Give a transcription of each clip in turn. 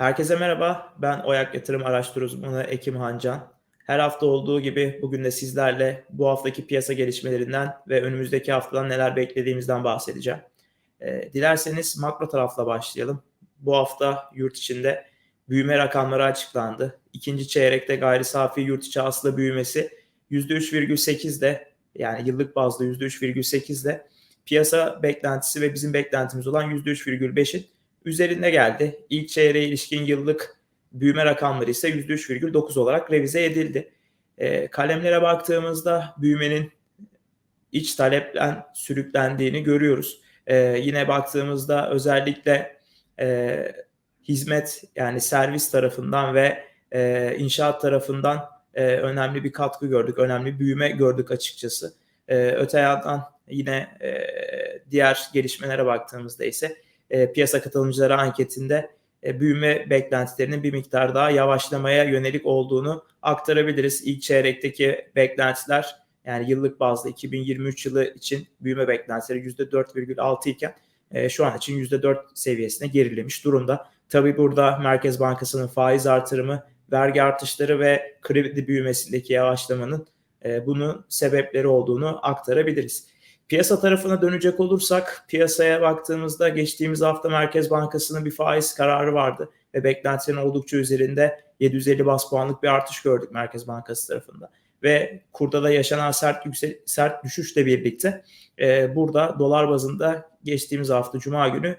Herkese merhaba. Ben Oyak Yatırım Araştırma Uzmanı Ekim Hancan. Her hafta olduğu gibi bugün de sizlerle bu haftaki piyasa gelişmelerinden ve önümüzdeki haftadan neler beklediğimizden bahsedeceğim. Ee, dilerseniz makro tarafla başlayalım. Bu hafta yurt içinde büyüme rakamları açıklandı. İkinci çeyrekte gayri safi yurt içi hasıla büyümesi %3,8'de yani yıllık bazda %3,8'de piyasa beklentisi ve bizim beklentimiz olan %3,5'in üzerinde geldi. İlk çeyreğe ilişkin yıllık büyüme rakamları ise %3,9 olarak revize edildi. E, kalemlere baktığımızda büyümenin iç talepten sürüklendiğini görüyoruz. E, yine baktığımızda özellikle e, hizmet yani servis tarafından ve e, inşaat tarafından e, önemli bir katkı gördük, önemli büyüme gördük açıkçası. E, öte yandan yine e, diğer gelişmelere baktığımızda ise e, piyasa katılımcıları anketinde e, büyüme beklentilerinin bir miktar daha yavaşlamaya yönelik olduğunu aktarabiliriz. İlk çeyrekteki beklentiler yani yıllık bazda 2023 yılı için büyüme beklentileri %4,6 iken e, şu an için %4 seviyesine gerilemiş durumda. Tabii burada Merkez Bankası'nın faiz artırımı, vergi artışları ve kredi büyümesindeki yavaşlamanın e, bunun sebepleri olduğunu aktarabiliriz. Piyasa tarafına dönecek olursak piyasaya baktığımızda geçtiğimiz hafta Merkez Bankası'nın bir faiz kararı vardı ve beklentilerin oldukça üzerinde 750 bas puanlık bir artış gördük Merkez Bankası tarafında. Ve kurda da yaşanan sert yüksel, sert düşüşle birlikte e, burada dolar bazında geçtiğimiz hafta Cuma günü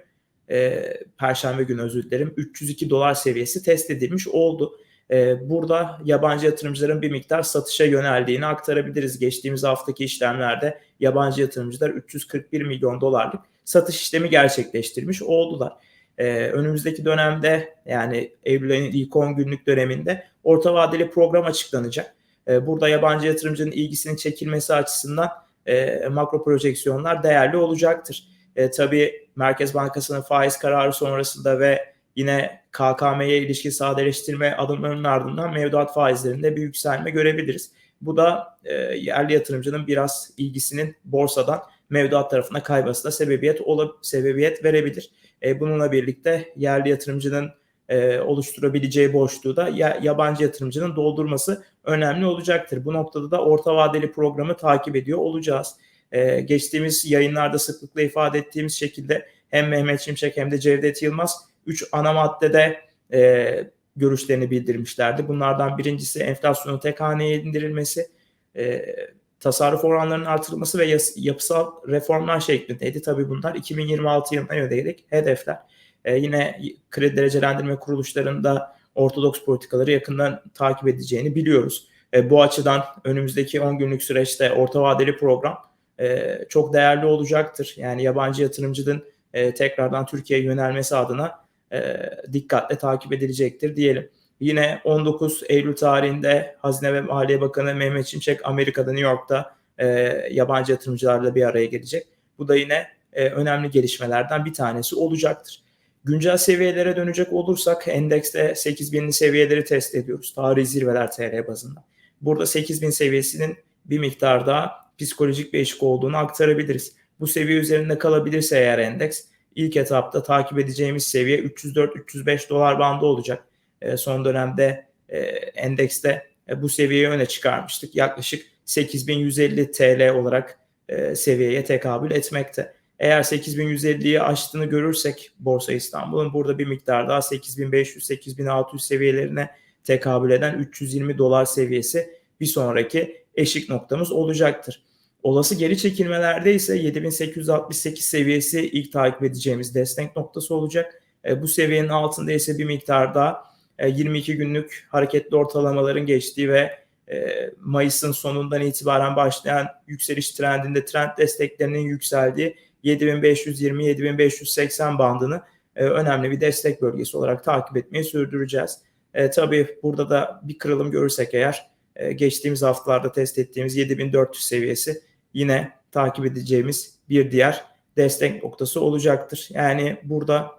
e, Perşembe günü özür dilerim 302 dolar seviyesi test edilmiş oldu. Ee, burada yabancı yatırımcıların bir miktar satışa yöneldiğini aktarabiliriz. Geçtiğimiz haftaki işlemlerde yabancı yatırımcılar 341 milyon dolarlık satış işlemi gerçekleştirmiş oldular. Ee, önümüzdeki dönemde yani Eylül ayının ilk 10 günlük döneminde orta vadeli program açıklanacak. Ee, burada yabancı yatırımcının ilgisinin çekilmesi açısından e, makro projeksiyonlar değerli olacaktır. E, tabii Merkez Bankası'nın faiz kararı sonrasında ve Yine KKM'ye ilişkin sadeleştirme adımlarının ardından mevduat faizlerinde bir yükselme görebiliriz. Bu da e, yerli yatırımcının biraz ilgisinin borsadan mevduat tarafına kaymasına sebebiyet olab sebebiyet verebilir. E, bununla birlikte yerli yatırımcının e, oluşturabileceği boşluğu da ya, yabancı yatırımcının doldurması önemli olacaktır. Bu noktada da orta vadeli programı takip ediyor olacağız. E, geçtiğimiz yayınlarda sıklıkla ifade ettiğimiz şekilde hem Mehmet Şimşek hem de Cevdet Yılmaz 3 ana maddede e, görüşlerini bildirmişlerdi. Bunlardan birincisi enflasyonun tek haneye indirilmesi, e, tasarruf oranlarının artırılması ve yapısal reformlar şeklindeydi. Tabii bunlar 2026 yılına yönelik hedefler. E, yine kredi derecelendirme kuruluşlarında ortodoks politikaları yakından takip edeceğini biliyoruz. E, bu açıdan önümüzdeki 10 günlük süreçte orta vadeli program e, çok değerli olacaktır. Yani yabancı yatırımcının e, tekrardan Türkiye'ye yönelmesi adına e, dikkatle takip edilecektir diyelim. Yine 19 Eylül tarihinde Hazine ve Maliye Bakanı Mehmet Şimşek Amerika'da New York'ta e, yabancı yatırımcılarla bir araya gelecek. Bu da yine e, önemli gelişmelerden bir tanesi olacaktır. Güncel seviyelere dönecek olursak endekste 8000'li seviyeleri test ediyoruz. Tarihi zirveler TL bazında. Burada 8000 seviyesinin bir miktar daha psikolojik bir eşik olduğunu aktarabiliriz. Bu seviye üzerinde kalabilirse eğer endeks ilk etapta takip edeceğimiz seviye 304-305 dolar bandı olacak. E, son dönemde e, endekste e, bu seviyeyi öne çıkarmıştık. Yaklaşık 8150 TL olarak e, seviyeye tekabül etmekte. Eğer 8150'yi aştığını görürsek Borsa İstanbul'un burada bir miktar daha 8500-8600 seviyelerine tekabül eden 320 dolar seviyesi bir sonraki eşik noktamız olacaktır. Olası geri çekilmelerde ise 7868 seviyesi ilk takip edeceğimiz destek noktası olacak. E, bu seviyenin altında ise bir miktar daha e, 22 günlük hareketli ortalamaların geçtiği ve e, Mayıs'ın sonundan itibaren başlayan yükseliş trendinde trend desteklerinin yükseldiği 7520-7580 bandını e, önemli bir destek bölgesi olarak takip etmeyi sürdüreceğiz. E, tabii burada da bir kırılım görürsek eğer e, geçtiğimiz haftalarda test ettiğimiz 7400 seviyesi yine takip edeceğimiz bir diğer destek noktası olacaktır. Yani burada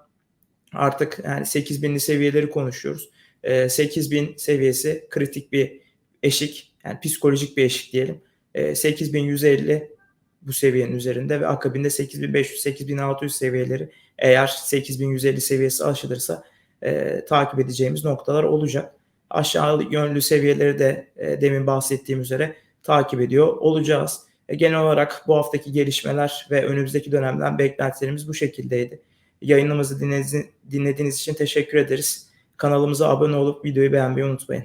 artık yani 8000'li seviyeleri konuşuyoruz. E, ee, 8000 seviyesi kritik bir eşik yani psikolojik bir eşik diyelim. E, ee, 8150 bu seviyenin üzerinde ve akabinde 8500 8600 seviyeleri eğer 8150 seviyesi aşılırsa e, takip edeceğimiz noktalar olacak. Aşağı yönlü seviyeleri de e, demin bahsettiğim üzere takip ediyor olacağız. E, genel olarak bu haftaki gelişmeler ve önümüzdeki dönemden beklentilerimiz bu şekildeydi. Yayınımızı dinlediğiniz, dinlediğiniz için teşekkür ederiz. Kanalımıza abone olup videoyu beğenmeyi unutmayın.